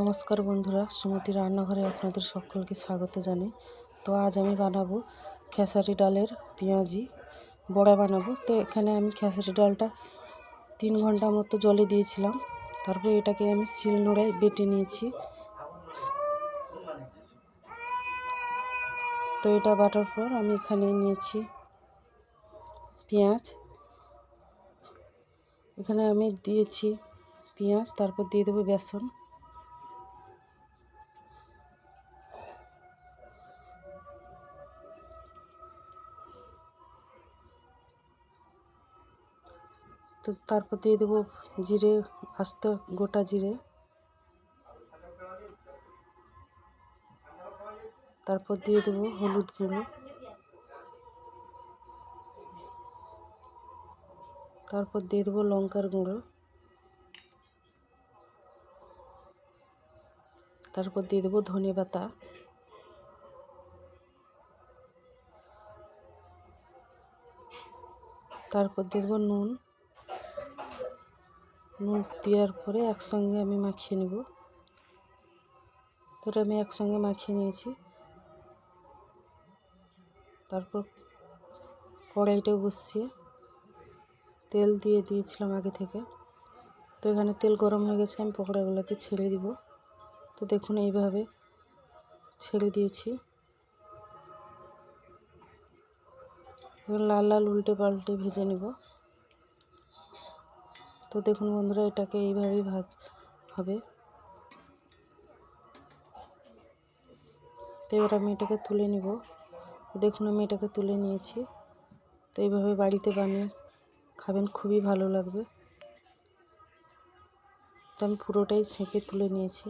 নমস্কার বন্ধুরা, সুমতি রান্নাঘরে আপনাদের সকলকে স্বাগত জানাই। তো আজ আমি বানাবো খেসারি ডালের পেঁয়াজি, বড়া বানাবো। তো এখানে আমি খেসারি ডালটা তিন ঘণ্টা মতো জলে দিয়েছিলাম। তারপর এটাকে আমি শিল নোড়ায় বেটে নিয়েছি। তো এটা বাটার পর আমি এখানে নিয়েছি পেঁয়াজ। এখানে আমি দিয়েছি পেঁয়াজ, তারপর দিয়ে দেবো বেসন। তো তারপর দিয়ে দেবো জিরে, আস্ত গোটা জিরে। তারপর দিয়ে দেবো হলুদ গুঁড়ো। তারপর দিয়ে দেবো লঙ্কার গুঁড়ো। তারপর দিয়ে দেবো ধনে পাতা। তারপর দিয়ে দেবো নুন। নুন দেওয়ার পরে একসঙ্গে আমি মাখিয়ে নেব। তো আমি একসঙ্গে মাখিয়ে নিয়েছি। তারপর কড়াইটা বসিয়ে তেল দিয়ে দিয়েছিলাম আগে থেকে। তো এখানে তেল গরম হয়ে গেছে, আমি পকোড়াগুলোকে ছেড়ে দিব। তো দেখুন এইভাবে ছেড়ে দিয়েছি। লাল লাল উল্টে পাল্টে ভেজে নেব। তো দেখুন বন্ধুরা, এটাকে এইভাবেই ভাজ, হবে। তো এবার আমি এটাকে তুলে নিব। দেখুন, আমি এটাকে তুলে নিয়েছি। তো এইভাবে বাড়িতে বানিয়ে খাবেন, খুবই ভালো লাগবে। তো আমি পুরোটাই ছেঁকে তুলে নিয়েছি।